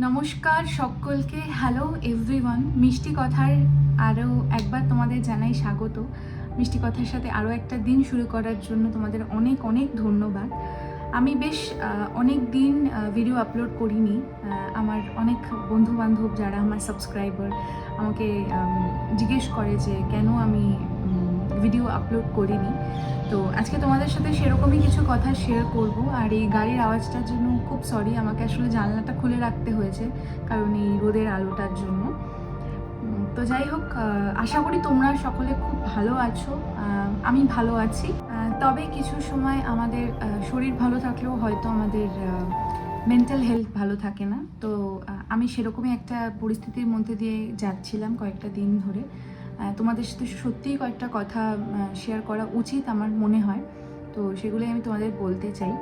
নমস্কার সকলকে। Hello everyone মিষ্টি কথার আরও একবার তোমাদের জানাই স্বাগত। মিষ্টি কথার সাথে আরও একটা দিন শুরু করার জন্য তোমাদের অনেক অনেক ধন্যবাদ। আমি বেশ অনেক দিন ভিডিও আপলোড করিনি। আমার অনেক বন্ধু বান্ধব যারা আমার সাবস্ক্রাইবার আমাকে জিজ্ঞেস করে যে কেন আমি ভিডিও আপলোড করিনি। তো আজকে তোমাদের সাথে সেরকমই কিছু কথা শেয়ার করব। আর এই গাড়ির আওয়াজটার জন্য খুব সরি আমাকে আসলে জানলাটা খুলে রাখতে হয়েছে কারণ এই রোদের আলোটার জন্য। তো যাই হোক আশা করি তোমরা সকলে খুব ভালো আছো। আমি ভালো আছি। তবে কিছু সময় আমাদের শরীর ভালো থাকলেও হয়তো আমাদের মেন্টাল হেলথ ভালো থাকে না। তো আমি সেরকমই একটা পরিস্থিতির মধ্যে দিয়ে যাচ্ছিলাম কয়েকটা দিন ধরে। তোমাদের সাথে সত্যিই কয়েকটা কথা শেয়ার করা উচিত আমার মনে হয়। তো সেগুলোই আমি তোমাদের বলতে চাই।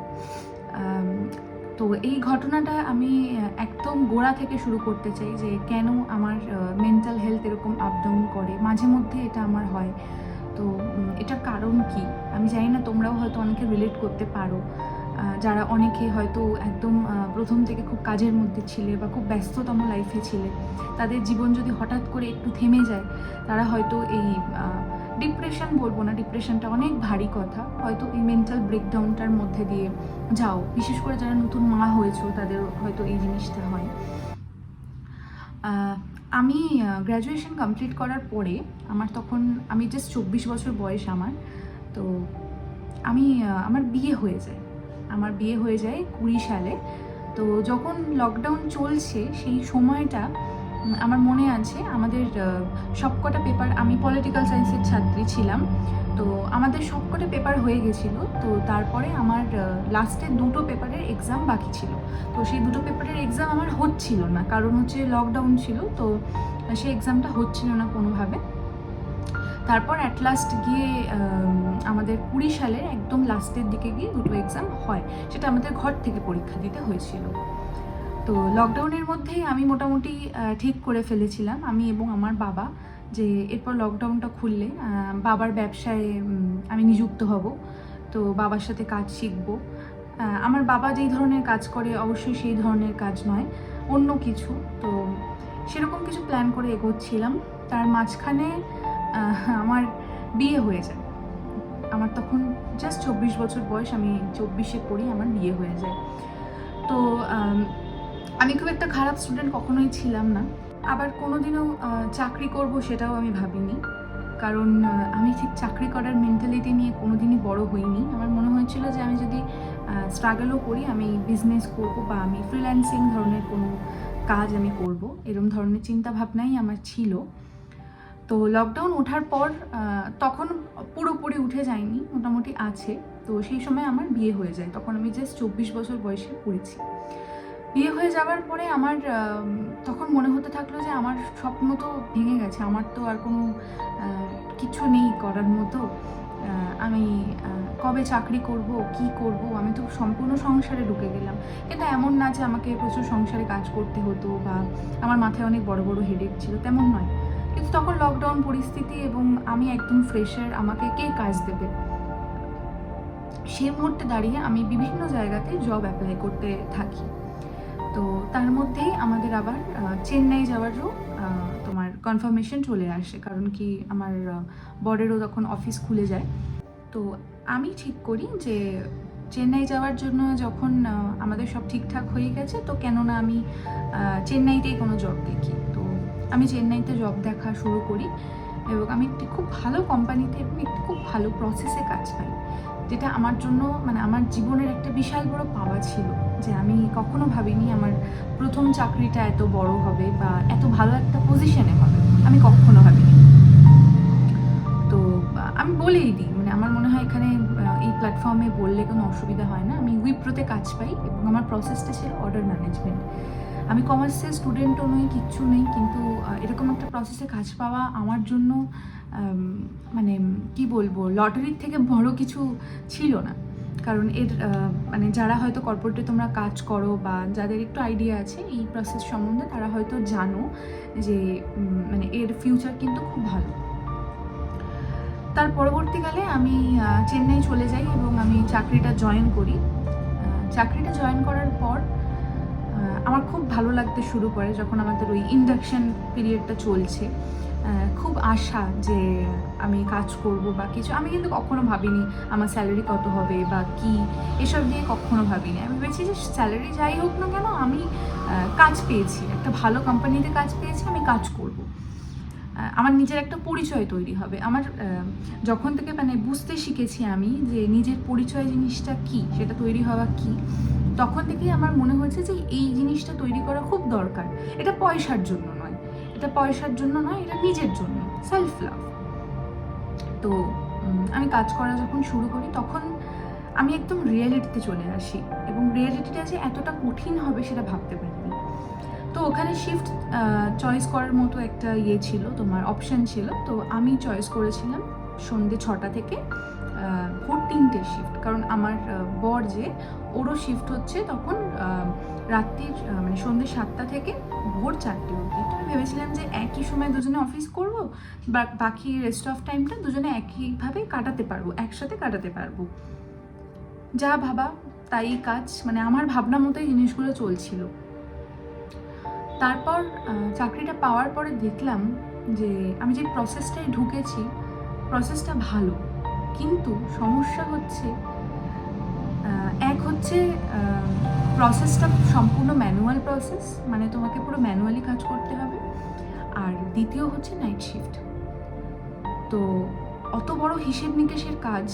তো এই ঘটনাটা আমি একদম গোড়া থেকে শুরু করতে চাই যে কেন আমার মেন্টাল হেলথ এরকম আপ ডাউন করে। মাঝে মধ্যে এটা আমার হয়। তো এটার কারণ কি? আমি জানি না, তোমরাও হয়তো অনেকে রিলেট করতে পারো। যারা অনেকে হয়তো একদম প্রথম থেকে খুব কাজের মধ্যে ছিলে বা খুব ব্যস্ততম লাইফে ছিলে, তাদের জীবন যদি হঠাৎ করে একটু থেমে যায়, তারা হয়তো এই ডিপ্রেশন বলব না ডিপ্রেশনটা অনেক ভারী কথা, হয়তো এই মেন্টাল ব্রেকডাউনটার মধ্যে দিয়ে যাও। বিশেষ করে যারা নতুন মা হয়েছো, তাদের হয়তো এই জিনিসটা হয়। আমি গ্র্যাজুয়েশন কমপ্লিট করার পরে, আমার তখন, আমি জাস্ট চব্বিশ বছর বয়স আমার, তো আমি আমার বিয়ে হয়ে যায়। আমার বিয়ে হয়ে যায় কুড়ি সালে। তো যখন লকডাউন চলছে, সেই সময়টা আমার মনে আছে, আমাদের সবকটা পেপার আমি পলিটিক্যাল সায়েন্সের ছাত্রী ছিলাম। তো আমাদের সবকটা পেপার হয়ে গেছিল। তো তারপরে আমার লাস্টে দুটো পেপারের এক্সাম বাকি ছিল। তো সেই দুটো পেপারের এক্সাম আমার হচ্ছিল না, কারণ হচ্ছে লকডাউন ছিল। তো সেই এক্সামটা হচ্ছিল না কোনোভাবে। তারপর অ্যাট লাস্ট গিয়ে আমাদের কুড়ি সালের একদম লাস্টের দিকে গিয়ে দুটো এক্সাম হয়, সেটা আমাদের ঘর থেকে পরীক্ষা দিতে হয়েছিল। তো লকডাউনের মধ্যেই আমি মোটামুটি ঠিক করে ফেলেছিলাম। আমি এবং আমার বাবা, যে এরপর লকডাউনটা খুললে বাবার ব্যবসায় আমি নিযুক্ত হব। তো বাবার সাথে কাজ শিখব। আমার বাবা যেই ধরনের কাজ করে, অবশ্যই সেই ধরনের কাজ নয়, অন্য কিছু। তো সেরকম কিছু প্ল্যান করে এগোচ্ছিলাম। তার মাঝখানে আমার বিয়ে হয়ে যায়। আমার তখন জাস্ট চব্বিশ বছর বয়স আমি চব্বিশে পড়ি আমার বিয়ে হয়ে যায়। তো আমি খুব একটা খারাপ স্টুডেন্ট কখনোই ছিলাম না। আবার কোনোদিনও আহ, চাকরি করব সেটাও আমি ভাবিনি। কারণ আমি ঠিক চাকরি করার মেন্টালিটি নিয়ে কোনোদিনই বড় হইনি। আমার মনে হয়েছিল যে আমি যদি স্ট্রাগলও করি আমি বিজনেস করব বা আমি ফ্রিল্যান্সিং ধরনের কোনো কাজ আমি করব। এরম ধরনের চিন্তা ভাবনাই আমার ছিল। তো লকডাউন ওঠার পর তখন পুরোপুরি উঠে যায়নি, মোটামুটি আছে। তো সেই সময় আমার বিয়ে হয়ে যায়। তখন আমি জাস্ট চব্বিশ বছর বয়সে পড়েছি। বিয়ে হয়ে যাওয়ার পরে আমার তখন মনে হতে থাকল যে আমার স্বপ্ন তো ভেঙে গেছে। আমার তো আর কোনো কিছু নেই করার মতো। আমি কবে চাকরি করব, কি করব, আমি তো সম্পূর্ণ সংসারে ঢুকে গেলাম। এটা এমন না যে আমাকে প্রচুর সংসারে কাজ করতে হতো বা আমার মাথায় অনেক বড় বড় হেডেক ছিল, তেমন নয়। কিন্তু তখন লকডাউন পরিস্থিতি এবং আমি একদম ফ্রেশার আমাকে কে কাজ দেবে? সেই মুহূর্তে দাঁড়িয়ে আমি বিভিন্ন জায়গাতে জব অ্যাপ্লাই করতে থাকি। তো তার মধ্যেই আমাদের আবার চেন্নাই যাওয়ারও তোমার কনফার্মেশন চলে আসে। কারণ কি আমার বরেরও তখন অফিস খুলে যায়। তো আমি ঠিক করি যে চেন্নাই যাওয়ার জন্য যখন আমাদের সব ঠিকঠাক হয়ে গেছে, তো কেননা আমি চেন্নাইতেই কোনো জব দেখি। আমি চেন্নাইতে জব দেখা শুরু করি এবং আমি একটি খুব ভালো কোম্পানিতে এবং একটি খুব ভালো প্রসেসে কাজ পাই। যেটা আমার জন্য মানে আমার জীবনের একটা বিশাল বড় পাওয়া ছিল যে আমি কখনো ভাবিনি আমার প্রথম চাকরিটা এত বড় হবে বা এত ভালো একটা পজিশনে হবে। আমি কখনো ভাবিনি। তো, আমি বলেই দিই মানে আমার মনে হয় এখানে এই প্ল্যাটফর্মে বললে কোনো অসুবিধা হয় না। আমি উইপ্রোতে কাজ পাই এবং আমার প্রসেসটা ছিল অর্ডার ম্যানেজমেন্ট আমি কমার্সের স্টুডেন্টও নই, কিচ্ছু নেই, কিন্তু এরকম একটা প্রসেসে কাজ পাওয়া আমার জন্য মানে কি বলব লটারির থেকে বড় কিছু ছিল না। কারণ এর মানে যারা হয়তো কর্পোরেটে তোমরা কাজ করো বা যাদের একটু আইডিয়া আছে, এই প্রসেস সম্বন্ধে তারা হয়তো জানো যে মানে এর ফিউচার কিন্তু খুব ভালো। তার পরবর্তীকালে আমি চেন্নাই চলে যাই এবং আমি চাকরিটা জয়েন করি। চাকরিটা জয়েন করার পর আমার খুব ভালো লাগতে শুরু করে যখন আমাদের ওই ইন্ডাকশান পিরিয়ডটা চলছে। খুব আশা যে আমি কাজ করব বা কিছু, আমি কিন্তু কখনো ভাবিনি আমার স্যালারি কত হবে বা কি, এসব নিয়ে কখনো ভাবিনি। আমি ভেবেছি যে স্যালারি যাই হোক না কেন, আমি কাজ পেয়েছি। একটা ভালো কোম্পানিতে কাজ পেয়েছি, আমি কাজ করব। আমার নিজের একটা পরিচয় তৈরি হবে। আমার যখন থেকে মানে বুঝতে শিখেছি আমি যে নিজের পরিচয় জিনিসটা কি, সেটা তৈরি হওয়া কি, তখন থেকেই আমার মনে হয়েছে যে এই জিনিসটা তৈরি করা খুব দরকার। এটা পয়সার জন্য নয়। এটা পয়সার জন্য নয়, এটা নিজের জন্য। সেলফ লাভ তো আমি কাজ করা যখন শুরু করি, তখন আমি একদম রিয়েলিটিতে চলে আসি। এবং রিয়েলিটিটা যে এতটা কঠিন হবে সেটা ভাবতে পারিনি তো ওখানে শিফট চয়েস করার মতো একটা ইয়ে ছিল, তোমার অপশন ছিল। তো আমি চয়েস করেছিলাম সন্ধ্যে ছটা থেকে ভোর তিনটে শিফট কারণ আমার বর যে, ওরও শিফট হচ্ছে তখন রাত্রির মানে সন্ধ্যে সাতটা থেকে ভোর চারটে অবধি। তো আমি ভেবেছিলাম যে একই সময় দুজনে অফিস করব, বা বাকি রেস্ট অফ টাইমটা দুজনে একইভাবে কাটাতে পারব, একসাথে কাটাতে পারব। যা ভাবা, তাই কাজ মানে আমার ভাবনা মতোই জিনিসগুলো চলছিল। তারপর চাকরিটা পাওয়ার পরে দেখলাম যে আমি যে প্রসেসটায় ঢুকেছি প্রসেসটা ভালো। কিন্তু সমস্যা হচ্ছে এক হচ্ছে প্রসেসটা সম্পূর্ণ ম্যানুয়াল প্রসেস মানে তোমাকে পুরো ম্যানুয়ালি কাজ করতে হবে। আর দ্বিতীয় হচ্ছে নাইট শিফট তো অত বড় হিসেব নিকেশের কাজ,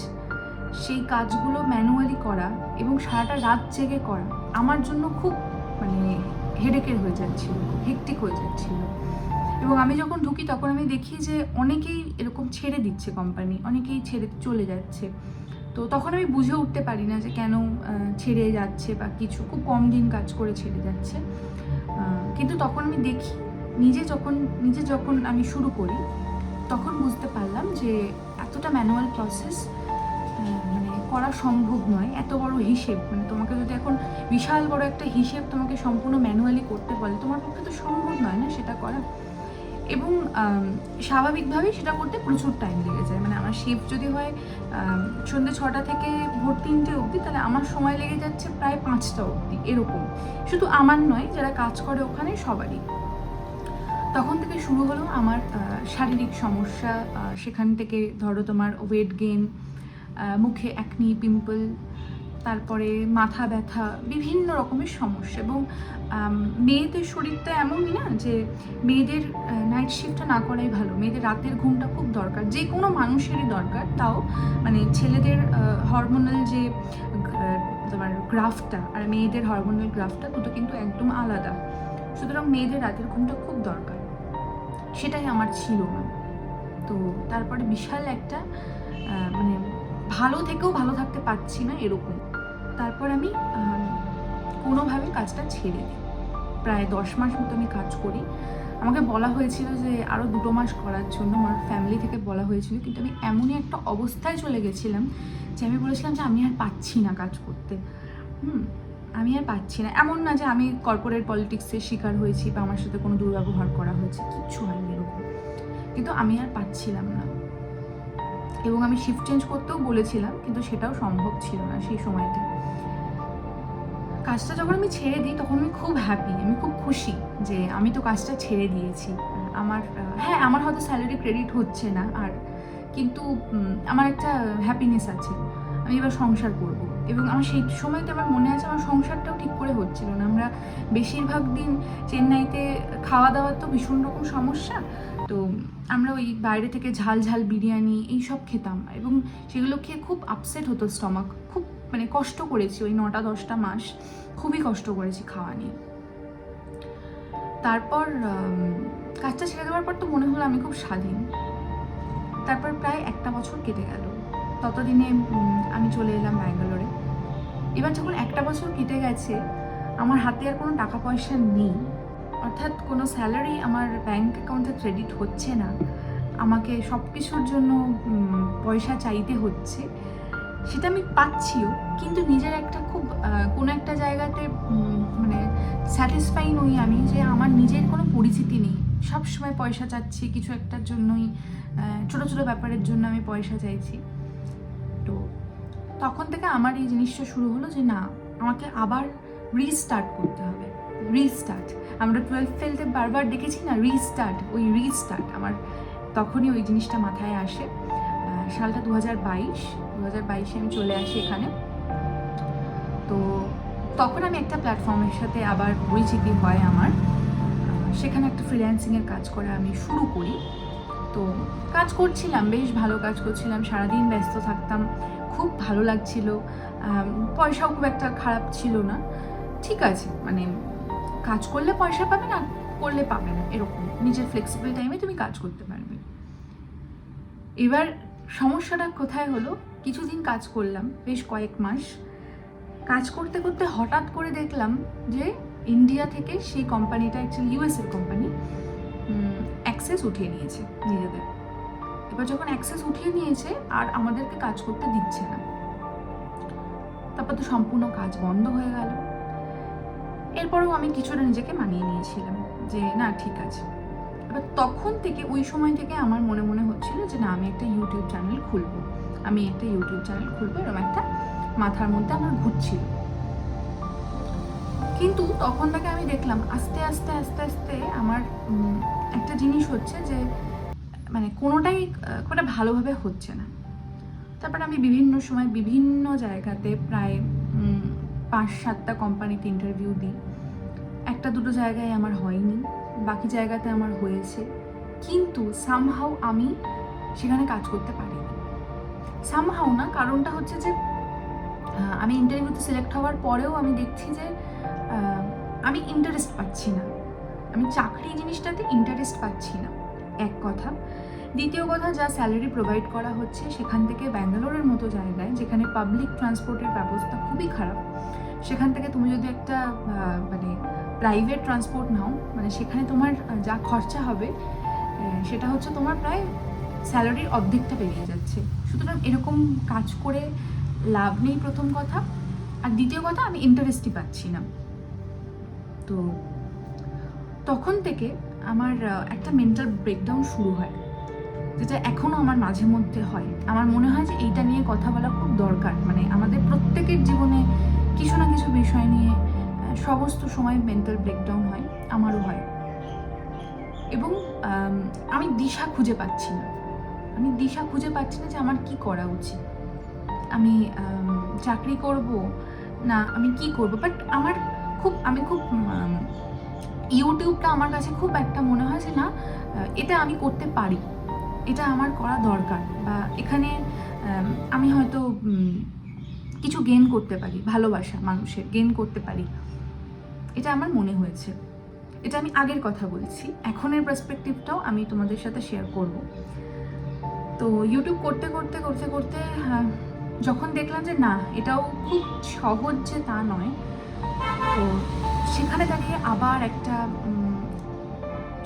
সেই কাজগুলো ম্যানুয়ালি করা এবং সারাটা রাত জেগে করা, আমার জন্য খুব মানে হেডেকের হয়ে যাচ্ছিল হেকটিক হয়ে যাচ্ছিল। এবং আমি যখন ঢুকি তখন আমি দেখি যে অনেকেই এরকম ছেড়ে দিচ্ছে কোম্পানি অনেকেই ছেড়ে চলে যাচ্ছে। তো তখন আমি বুঝে উঠতে পারি না যে কেন ছেড়ে যাচ্ছে বা কিছু, খুব কম দিন কাজ করে ছেড়ে যাচ্ছে। কিন্তু তখন আমি দেখি, নিজে যখন নিজে যখন আমি শুরু করি, তখন বুঝতে পারলাম যে এতটা ম্যানুয়াল প্রসেস মানে করা সম্ভব নয়, এত বড় হিসেব। মানে তোমাকে যদি এখন বিশাল বড় একটা হিসেব তোমাকে সম্পূর্ণ ম্যানুয়ালি করতে বলে, তোমার পক্ষে তো সম্ভব নয় না সেটা করা। এবং স্বাভাবিকভাবেই সেটা করতে প্রচুর টাইম লেগে যায়। মানে আমার শিফট যদি হয় সন্ধ্যে ছটা থেকে ভোর তিনটে অবধি, তাহলে আমার সময় লেগে যাচ্ছে প্রায় পাঁচটা অবধি, এরকম। শুধু আমার নয়, যারা কাজ করে ওখানে সবারই। তখন থেকে শুরু হলো আমার শারীরিক সমস্যা সেখান থেকে ধরো তোমার ওয়েট গেন মুখে অ্যাকনি পিম্পল তারপরে মাথা ব্যথা, বিভিন্ন রকমের সমস্যা এবং মেয়েদের শরীরটা এমনই না যে মেয়েদের নাইট শিফটটা না করাই ভালো। মেয়েদের রাতের ঘুমটা খুব দরকার। যে কোনো মানুষেরই দরকার, তাও মানে ছেলেদের হরমোনাল যে তোমার গ্রাফটা আর মেয়েদের হরমোনাল গ্রাফটা দুটো কিন্তু একদম আলাদা। সুতরাং মেয়েদের রাতের ঘুমটা খুব দরকার। সেটাই আমার ছিল না তো তারপরে বিশাল একটা মানে ভালো থেকেও ভালো থাকতে পারছি না এরকম। তারপর আমি কোনোভাবে কাজটা ছেড়ে দিই। প্রায় দশ মাস মতো আমি কাজ করি। আমাকে বলা হয়েছিল যে আরও দুটো মাস করার জন্য, আমার ফ্যামিলি থেকে বলা হয়েছিল, কিন্তু আমি এমনই একটা অবস্থায় চলে গেছিলাম যে আমি বলেছিলাম যে আমি আর পাচ্ছি না কাজ করতে। হুম, আমি আর পাচ্ছি না। এমন না যে আমি কর্পোরেট পলিটিক্সের শিকার হয়েছি বা আমার সাথে কোনো দুর্ব্যবহার করা হয়েছে, কিচ্ছু হয়নি এরকম। কিন্তু আমি আর পাচ্ছিলাম না। এবং আমি শিফট চেঞ্জ করতেও বলেছিলাম, কিন্তু সেটাও সম্ভব ছিল না সেই সময়টা কাজটা যখন আমি ছেড়ে দিই, তখন আমি খুব হ্যাপি আমি খুব খুশি যে আমি তো কাজটা ছেড়ে দিয়েছি। আমার হ্যাঁ আমার হয়তো স্যালারি ক্রেডিট হচ্ছে না আর, কিন্তু আমার একটা হ্যাপিনেস আছে। আমি এবার সংসার করব। এবং আমার সেই সময়তে আমার মনে আছে আমার সংসারটাও ঠিক করে হচ্ছিল না। আমরা বেশিরভাগ দিন চেন্নাইতে খাওয়া দাওয়ার তো ভীষণ রকম সমস্যা। তো আমরা ওই বাইরে থেকে ঝাল ঝাল বিরিয়ানি এই সব খেতাম এবং সেগুলো খেয়ে খুব আপসেট হতো স্টমাক খুব মানে কষ্ট করেছি ওই নটা দশটা মাস। খুবই কষ্ট করেছি খাওয়া নিয়ে। তারপর কাজটা ছেড়ে দেওয়ার পর তো মনে হলো আমি খুব স্বাধীন। তারপর প্রায় একটা বছর কেটে গেল। ততদিনে আমি চলে এলাম ব্যাঙ্গালোরে। এবার যখন একটা বছর কেটে গেছে, আমার হাতে আর কোনো টাকা পয়সা নেই। অর্থাৎ কোনো স্যালারি আমার ব্যাংক অ্যাকাউন্টে ক্রেডিট হচ্ছে না। আমাকে সব কিছুর জন্য পয়সা চাইতে হচ্ছে। সেটা আমি পাচ্ছিও, কিন্তু নিজের একটা খুব কোনো একটা জায়গাতে মানে স্যাটিসফাই নই আমি যে আমার নিজের কোনো পরিচিতি নেই। সব সময় পয়সা চাচ্ছি, কিছু একটার জন্যই ছোট ছোট ব্যাপারের জন্য আমি পয়সা চাইছি। তো তখন থেকে আমার এই জিনিসটা শুরু হলো যে না, আমাকে আবার রিস্টার্ট করতে হবে। রিস্টার্ট আমরা টুয়েলভ ফেলতে বারবার দেখেছি না রিস্টার্ট ওই রিস্টার্ট আমার তখনই ওই জিনিসটা মাথায় আসে। সালটা দু হাজার বাইশ দু হাজার বাইশে আমি চলে আসি এখানে। তো তখন আমি একটা প্ল্যাটফর্মের সাথে আবার পরিচিতি হয় আমার। সেখানে একটা ফ্রিল্যান্সিংয়ের কাজ করা আমি শুরু করি। তো কাজ করছিলাম, বেশ ভালো কাজ করছিলাম, সারাদিন ব্যস্ত থাকতাম, খুব ভালো লাগছিল। পয়সাও খুব একটা খারাপ ছিল না। ঠিক আছে মানে কাজ করলে পয়সা পাবে না, করলে পাবে না, এরকম। নিজের ফ্লেক্সিবল টাইমে তুমি কাজ করতে পারবে। এবার সমস্যাটা কোথায় হলো? কিছুদিন কাজ করলাম, বেশ কয়েক মাস। কাজ করতে করতে হঠাৎ করে দেখলাম যে ইন্ডিয়া থেকে সেই কোম্পানিটা অ্যাকচুয়ালি ইউএসের কোম্পানি অ্যাক্সেস উঠিয়ে নিয়েছে নিজেদের। এবার যখন অ্যাক্সেস উঠিয়ে নিয়েছে, আর আমাদেরকে কাজ করতে দিচ্ছে না। তারপর তো সম্পূর্ণ কাজ বন্ধ হয়ে গেল। এরপরেও আমি কিছুটা নিজেকে মানিয়ে নিয়েছিলাম যে, না, ঠিক আছে। এবার তখন থেকে, ওই সময় থেকে আমার মনে মনে হচ্ছিল যে, না, আমি একটা ইউটিউব চ্যানেল খুলবো। আমি একটা ইউটিউব চ্যানেল খুলবো এরকম একটা মাথার মধ্যে আমার ঘুরছিল। কিন্তু তখন থেকে আমি দেখলাম, আস্তে আস্তে আস্তে আস্তে আমার একটা জিনিস হচ্ছে যে মানে কোনোটাই কোনোটা ভালোভাবে হচ্ছে না। তারপর আমি বিভিন্ন সময় বিভিন্ন জায়গাতে প্রায় পাঁচ সাতটা কোম্পানিতে ইন্টারভিউ দিই। একটা দুটো জায়গায় আমার হয়নি, বাকি জায়গাতে আমার হয়েছে। কিন্তু সামহাও আমি সেখানে কাজ করতে পারিনি। সামহাও না, কারণটা হচ্ছে যে আমি ইন্টারভিউতে সিলেক্ট হওয়ার পরেও আমি দেখছি যে আমি ইন্টারেস্ট পাচ্ছি না। আমি চাকরি জিনিসটাতে ইন্টারেস্ট পাচ্ছি না। এক কথা। দ্বিতীয় কথা, যা স্যালারি প্রোভাইড করা হচ্ছে সেখান থেকে ব্যাঙ্গালোরের মতো জায়গায়, যেখানে পাবলিক ট্রান্সপোর্টের ব্যবস্থা খুবই খারাপ, সেখান থেকে তুমি যদি একটা মানে প্রাইভেট ট্রান্সপোর্ট নাও মানে সেখানে তোমার যা খরচা হবে সেটা হচ্ছে তোমার প্রায় স্যালারির অর্ধেকটা বেরিয়ে যাচ্ছে। সুতরাং এরকম কাজ করে লাভ নেই প্রথম কথা। আর দ্বিতীয় কথা, আমি ইন্টারেস্টই পাচ্ছি না। তো তখন থেকে আমার একটা মেন্টাল ব্রেকডাউন শুরু হয়। যেটা এখনও আমার মাঝে মধ্যে হয়। আমার মনে হয় যে এইটা নিয়ে কথা বলা খুব দরকার। মানে আমাদের প্রত্যেকের জীবনে কিছু না কিছু বিষয় নিয়ে সমস্ত সময় মেন্টাল ব্রেকডাউন হয়, আমারও হয়। এবং, আমি দিশা খুঁজে পাচ্ছি না। আমি দিশা খুঁজে পাচ্ছি না যে আমার কি করা উচিত। আমি চাকরি করব না আমি কি করব? বাট আমার খুব, আমি খুব ইউটিউবটা আমার কাছে খুব একটা মনে হয় যে না এটা আমি করতে পারি। এটা আমার করা দরকার বা এখানে আমি হয়তো কিছু গেন করতে পারি, ভালোবাসা মানুষের গেন করতে পারি। এটা আমার মনে হয়েছে। এটা আমি আগের কথা বলছি, এখনের পার্সপেক্টিভটাও আমি তোমাদের সাথে শেয়ার করব। তো ইউটিউব করতে করতে করতে করতে যখন দেখলাম যে না, এটাও খুব সহজ যে তা নয়, তো সেখানে দাঁড়িয়ে আবার একটা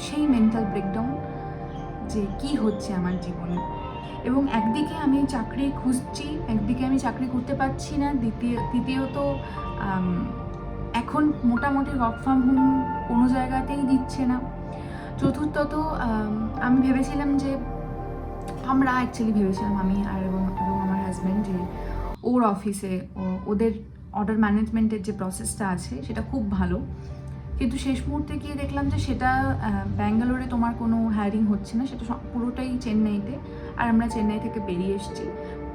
সেই মেন্টাল ব্রেকডাউন যে কি হচ্ছে আমার জীবনে। এবং একদিকে আমি চাকরি খুঁজছি একদিকে আমি চাকরি করতে পারছি না দ্বিতীয় আম, এখন মোটামুটি ওয়ার্ক ফ্রম হোম কোনো জায়গাতেই দিচ্ছে না। চতুর্থত আমি ভেবেছিলাম যে আমরা অ্যাকচুয়ালি ভেবেছিলাম আমি আর এবং এবং আমার হাজব্যান্ড যে ওর অফিসে ওদের অর্ডার ম্যানেজমেন্টের যে প্রসেসটা আছে সেটা খুব ভালো। কিন্তু শেষ মুহূর্তে গিয়ে দেখলাম যে সেটা ব্যাঙ্গালোরে তোমার কোনো হায়ারিং হচ্ছে না, সেটা পুরোটাই চেন্নাইতে, আর আমরা চেন্নাই থেকে বেরিয়ে এসেছি।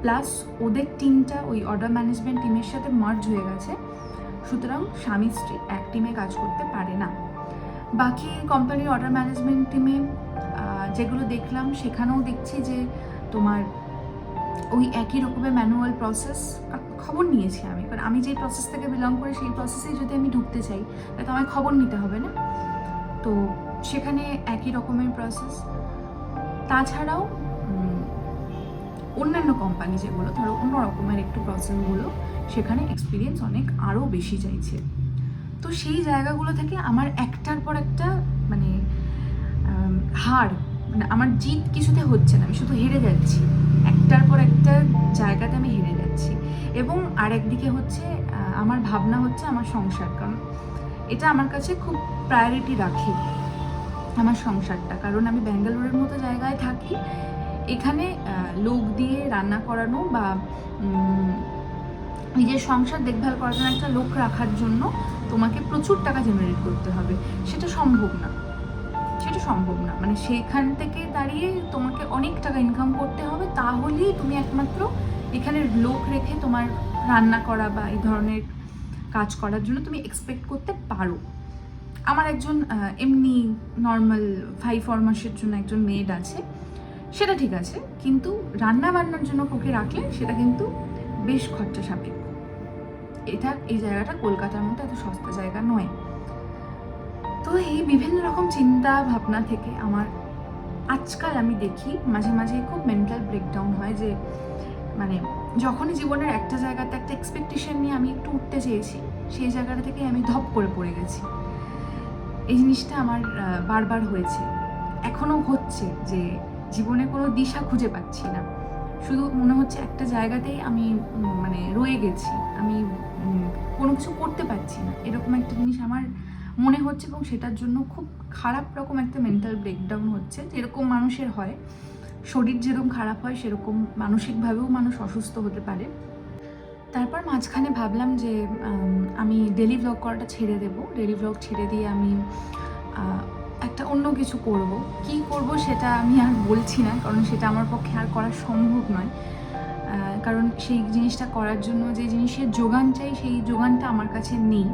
প্লাস ওদের টিমটা ওই অর্ডার ম্যানেজমেন্ট টিমের সাথে মার্জ হয়ে গেছে। সুতরাং স্বামী স্ত্রী, এক টিমে কাজ করতে পারে না। বাকি কোম্পানির অর্ডার ম্যানেজমেন্ট টিমে যেগুলো দেখলাম, সেখানেও দেখছি যে তোমার ওই একই রকমের ম্যানুয়াল প্রসেস খবর নিয়েছি আমি। কারণ আমি যেই প্রসেস থেকে বিলং করি, সেই প্রসেসেই যদি আমি ঢুকতে চাই, তাহলে তো আমায় খবর নিতে হবে না? তো সেখানে একই রকমের প্রসেস তাছাড়াও অন্যান্য কোম্পানি যেগুলো, ধরো অন্য রকমের একটু প্রসেসগুলো সেখানে এক্সপিরিয়েন্স অনেক আরও বেশি চাইছে। তো সেই জায়গাগুলো থেকে আমার একটার পর একটা মানে হার মানে আমার জিত কিছুতে হচ্ছে না, আমি শুধু হেরে যাচ্ছি। একটার পর একটা জায়গাতে আমি হেরে যাচ্ছি। এবং আরেকদিকে হচ্ছে আমার ভাবনা হচ্ছে আমার সংসার। কারণ এটা আমার কাছে খুব প্রায়োরিটি রাখি আমার সংসারটা। কারণ আমি ব্যাঙ্গালোরের মতো জায়গায় থাকি, এখানে লোক দিয়ে রান্না করানো বা নিজের সংসার দেখভাল করার জন্য একটা লোক রাখার জন্য তোমাকে প্রচুর টাকা জেনারেট করতে হবে। সেটা সম্ভব না। সম্ভব না। মানে সেখান থেকে দাঁড়িয়ে তোমাকে অনেক টাকা ইনকাম করতে হবে, তাহলেই তুমি একমাত্র এখানে লোক রেখে তোমার রান্না করা বা এই ধরনের কাজ করার জন্য তুমি এক্সপেক্ট করতে পারো। আমার একজন এমনি নর্মাল ফাইভ ফর মাসের জন্য একজন মেড আছে, সেটা ঠিক আছে, কিন্তু রান্না বান্নার জন্য কাউকে রাখলে সেটা কিন্তু বেশ খরচা সাপেক্ষ। এটা এই জায়গাটা কলকাতার মতো এত সস্তা জায়গা নয়। এই বিভিন্ন রকম চিন্তা ভাবনা থেকে আমার আজকাল আমি দেখি মাঝে মাঝে খুব মেন্টাল ব্রেকডাউন হয় যে মানে যখনই জীবনের একটা জায়গাতে একটা এক্সপেকটেশন নিয়ে আমি একটু উঠতে চেয়েছি, সেই জায়গাটা থেকে আমি ধপ করে পড়ে গেছি। এই জিনিসটা আমার বারবার হয়েছে। এখনও হচ্ছে যে জীবনে কোনো দিশা খুঁজে পাচ্ছি না। শুধু মনে হচ্ছে একটা জায়গাতেই আমি মানে রয়ে গেছি। আমি কোনো কিছু করতে পারছি না। এরকম একটা জিনিস আমার মনে হচ্ছে এবং সেটার জন্য খুব খারাপ রকম একটা মেন্টাল ব্রেকডাউন হচ্ছে। যেরকম মানুষের হয়, শরীর যেরকম খারাপ হয়, সেরকম মানসিকভাবেও মানুষ অসুস্থ হতে পারে। তারপর মাঝখানে ভাবলাম যে আমি ডেলি ব্লগ করাটা ছেড়ে দেবো। ডেলি ব্লগ ছেড়ে দিয়ে আমি একটা অন্য কিছু করব। কি করব সেটা আমি আর বলছি না, কারণ সেটা আমার পক্ষে আর করা সম্ভব নয়। কারণ সেই জিনিসটা করার জন্য যে জিনিসের যোগান চাই, সেই যোগানটা আমার কাছে নেই।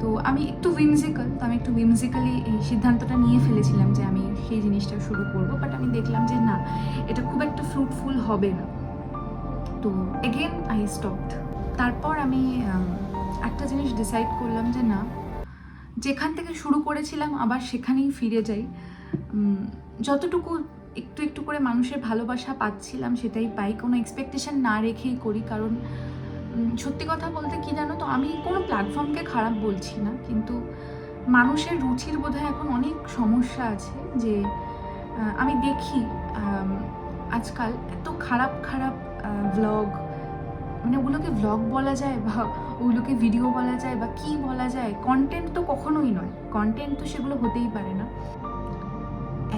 তো আমি একটু উইমজিক্যাল তো আমি একটু উইমজিক্যালি এই সিদ্ধান্তটা নিয়ে ফেলেছিলাম যে আমি সেই জিনিসটা শুরু করব বাট আমি দেখলাম যে না, এটা খুব একটা ফ্রুটফুল হবে না। তো এগেন আই স্টপড তারপর আমি একটা জিনিস ডিসাইড করলাম যে না, যেখান থেকে শুরু করেছিলাম আবার সেখানেই ফিরে যাই। যতটুকু একটু একটু করে মানুষের ভালোবাসা পাচ্ছিলাম সেটাই পাই, কোনো এক্সপেকটেশন না রেখেই করি, কারণ সত্যি কথা বলতে কি জানো তো, আমি কোনো প্ল্যাটফর্মকে খারাপ বলছি না, কিন্তু মানুষের রুচির বোধহয় এখন অনেক সমস্যা আছে যে আমি দেখি আজকাল এত খারাপ খারাপ ভ্লগ মানে ওগুলোকে ভ্লগ বলা যায় বা ওগুলোকে ভিডিও বলা যায় বা কি বলা যায় কন্টেন্ট তো কখনোই নয় কন্টেন্ট তো সেগুলো হতেই পারে না।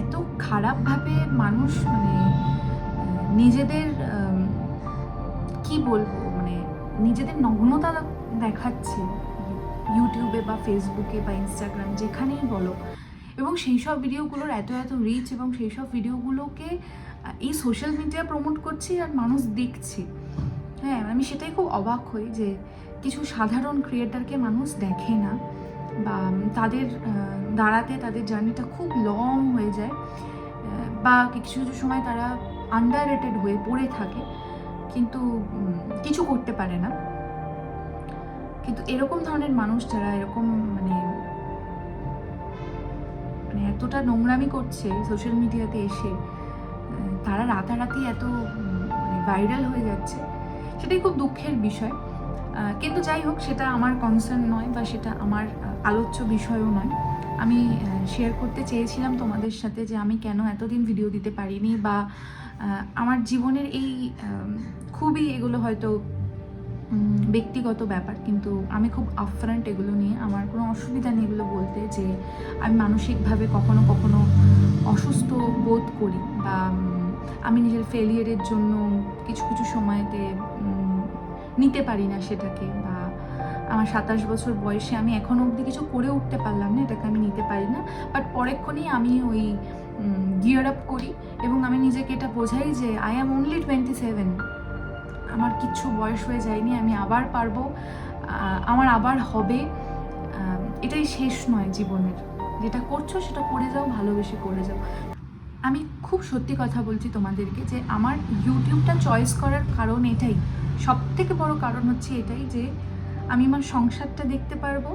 এত খারাপভাবে মানুষ মানে নিজেদের কি বলব নিজেদের নগ্নতা দেখাচ্ছে ইউটিউবে বা ফেসবুকে বা ইনস্টাগ্রাম যেখানেই বলো। এবং সেই সব ভিডিওগুলোর এত এত রিচ এবং সেই সব ভিডিওগুলোকে এই সোশ্যাল মিডিয়া প্রমোট করছি আর মানুষ দেখছে। হ্যাঁ আমি সেটাই খুব অবাক হই যে কিছু সাধারণ ক্রিয়েটারকে মানুষ দেখে না বা তাদের দাঁড়াতে তাদের জার্নিটা খুব লং হয়ে যায়। বা কিছু কিছু সময় তারা আন্ডার রেটেড হয়ে পড়ে থাকে। কিন্তু কিছু করতে পারে না। কিন্তু এরকম ধরনের মানুষ যারা এরকম মানে মানে এতটা নোংরামি করছে সোশ্যাল মিডিয়াতে এসে তারা রাতারাতি এত মানে ভাইরাল হয়ে যাচ্ছে, সেটাই খুব দুঃখের বিষয়। কিন্তু যাই হোক, সেটা আমার কনসার্ন নয় বা সেটা আমার আলোচ্য বিষয়ও নয়। আমি শেয়ার করতে চেয়েছিলাম তোমাদের সাথে যে আমি কেন এতদিন ভিডিও দিতে পারিনি বা আমার জীবনের এই খুবই এগুলো হয়তো ব্যক্তিগত ব্যাপার, কিন্তু আমি খুব আফ্রান্ট এগুলো নিয়ে আমার কোনো অসুবিধা নেই এগুলো বলতে যে আমি মানসিকভাবে কখনো কখনো অসুস্থ বোধ করি বা আমি নিজের ফেলিয়ারের জন্য কিছু কিছু সময়তে নিতে পারি না সেটাকে বা আমার সাতাশ বছর বয়সে আমি এখনও অবধি কিছু করে উঠতে পারলাম না, এটাকে আমি নিতে পারি না। বাট পরেক্ষণেই আমি ওই গিয়ার আপ করি এবং আমি নিজেকে এটা বোঝাই যে I am only twenty seven আমার কিচ্ছু বয়স হয়ে যায়নি, আমি আবার পারব আমার আবার হবে। এটাই শেষ নয় জীবনের। যেটা করছ সেটা করে যাও, ভালোবেসে করে যাও। আমি খুব সত্যি কথা বলছি তোমাদেরকে যে আমার ইউটিউবটা চয়েস করার কারণ এটাই। সব থেকে বড় কারণ হচ্ছে এটাই যে আমি আমার সংসারটা দেখতে পারব,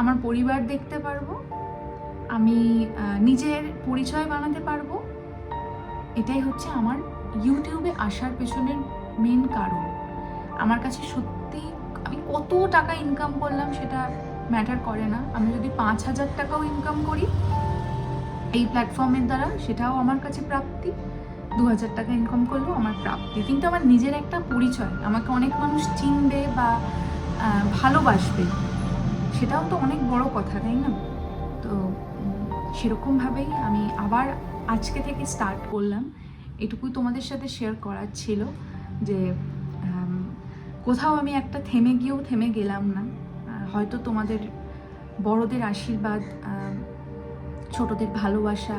আমার পরিবার দেখতে পারব আমি নিজের পরিচয় বানাতে পারব? এটাই হচ্ছে আমার ইউটিউবে আসার পেছনের মেন কারণ। আমার কাছে সত্যি আমি কত টাকা ইনকাম করলাম সেটা ম্যাটার করে না। আমি যদি পাঁচ হাজার টাকাও ইনকাম করি, এই প্ল্যাটফর্মের দ্বারা সেটাও আমার কাছে প্রাপ্তি। দু হাজার টাকা ইনকাম করলেও আমার প্রাপ্তি। কিন্তু আমার নিজের একটা পরিচয়, আমাকে অনেক মানুষ চিনবে বা ভালোবাসবে, সেটাও তো অনেক বড় কথা, তাই না? তো সেরকমভাবেই আমি আবার আজকে থেকে স্টার্ট করলাম। এটুকুই তোমাদের সাথে শেয়ার করার ছিল যে কোথাও আমি একটা থেমে গিয়েও থেমে গেলাম না। হয়তো তোমাদের বড়দের আশীর্বাদ ছোটদের ভালোবাসা,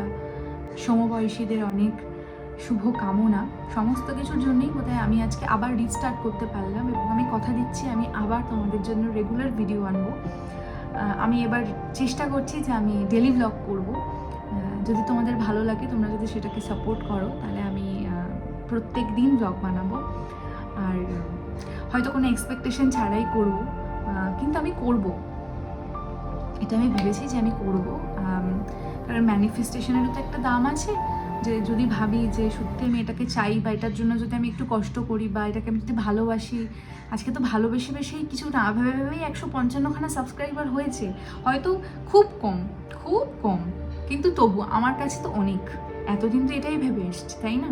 সমবয়সীদের অনেক শুভ কামনা সমস্ত কিছুর জন্যই বোধহয় আমি আজকে আবার রিস্টার্ট করতে পারলাম এবং আমি কথা দিচ্ছি, আমি আবার তোমাদের জন্য রেগুলার ভিডিও আনব। আমি এবার চেষ্টা করছি যে আমি ডেলি ব্লগ করব। যদি তোমাদের ভালো লাগে, তোমরা যদি সেটাকে সাপোর্ট করো, তাহলে আমি প্রত্যেক দিন ব্লগ বানাবো। আর হয়তো কোনো এক্সপেকটেশন ছাড়াই করব কিন্তু আমি করব। এটা আমি ভেবেছি যে আমি করব। কারণ ম্যানিফেস্টেশনেরও তো একটা দাম আছে। যে যদি ভাবি যে সত্যি আমি এটাকে চাই বা এটার জন্য যদি আমি একটু কষ্ট করি বা এটাকে আমি যদি ভালোবাসি, আজকে তো ভালোবেসে বেসেই কিছু না, ভেবে ভেবেই একশো পঞ্চান্নখানা সাবস্ক্রাইবার হয়েছে। হয়তো খুব কম খুব কম, কিন্তু তবু আমার কাছে তো অনেক। এতদিন তো এটাই ভেবে এসছি, তাই না?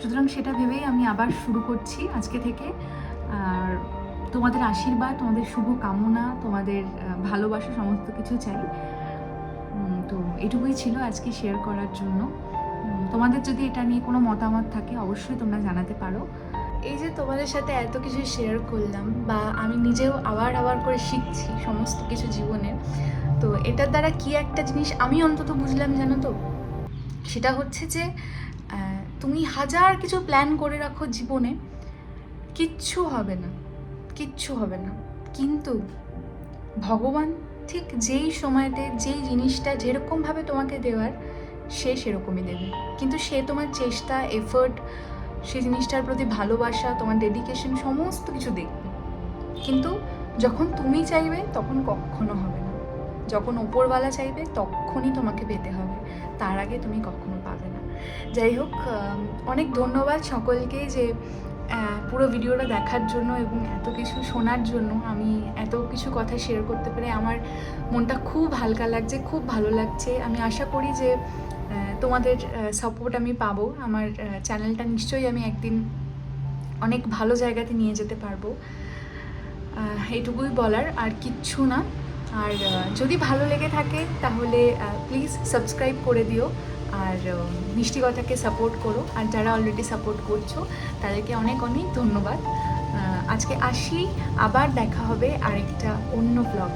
সুতরাং সেটা ভেবেই আমি আবার শুরু করছি আজকে থেকে। আর তোমাদের আশীর্বাদ, তোমাদের শুভ কামনা তোমাদের ভালোবাসা, সমস্ত কিছু চাই। তো এটুকুই ছিল আজকে শেয়ার করার জন্য। তোমাদের যদি এটা নিয়ে কোনো মতামত থাকে, অবশ্যই তোমরা জানাতে পারো। এই যে তোমাদের সাথে এত কিছু শেয়ার করলাম বা আমি নিজেও আবার আবার করে শিখছি সমস্ত কিছু জীবনের তো এটার দ্বারা কি একটা জিনিস আমি অন্তত বুঝলাম জানো তো? সেটা হচ্ছে যে তুমি হাজার কিছু প্ল্যান করে রাখো জীবনে, কিচ্ছু হবে না, কিচ্ছু হবে না। কিন্তু ভগবান ঠিক যেই সময়তে যেই জিনিসটা যেরকমভাবে তোমাকে দেওয়ার সে সেরকমই দেবে। কিন্তু সে তোমার চেষ্টা এফোর্ট সেই জিনিসটার প্রতি ভালোবাসা, তোমার ডেডিকেশন সমস্ত কিছু দেখবে। কিন্তু যখন তুমি চাইবে, তখন কখনো হবে না। যখন ওপরওয়ালা চাইবে, তখনই তোমাকে পেতে হবে। তার আগে তুমি কখনো পাবে না। যাই হোক অনেক ধন্যবাদ সকলকে যে পুরো ভিডিওটা দেখার জন্য এবং এত কিছু শোনার জন্য। আমি এত কিছু কথা শেয়ার করতে পেরে আমার মনটা খুব হালকা লাগছে, খুব ভালো লাগছে। আমি আশা করি যে তোমাদের সাপোর্ট আমি পাবো। আমার চ্যানেলটা নিশ্চয়ই আমি একদিন অনেক ভালো জায়গাতে নিয়ে যেতে পারব। আহ, এইটুকুই বলার আর কিচ্ছু না। আর যদি ভালো লেগে থাকে তাহলে প্লিজ সাবস্ক্রাইব করে দিও। আর মিষ্টি কথাকে সাপোর্ট করো। আর যারা অলরেডি সাপোর্ট করছ তাদেরকে অনেক অনেক ধন্যবাদ। আজকে আসি। আবার দেখা হবে আরেকটা অন্য ব্লগ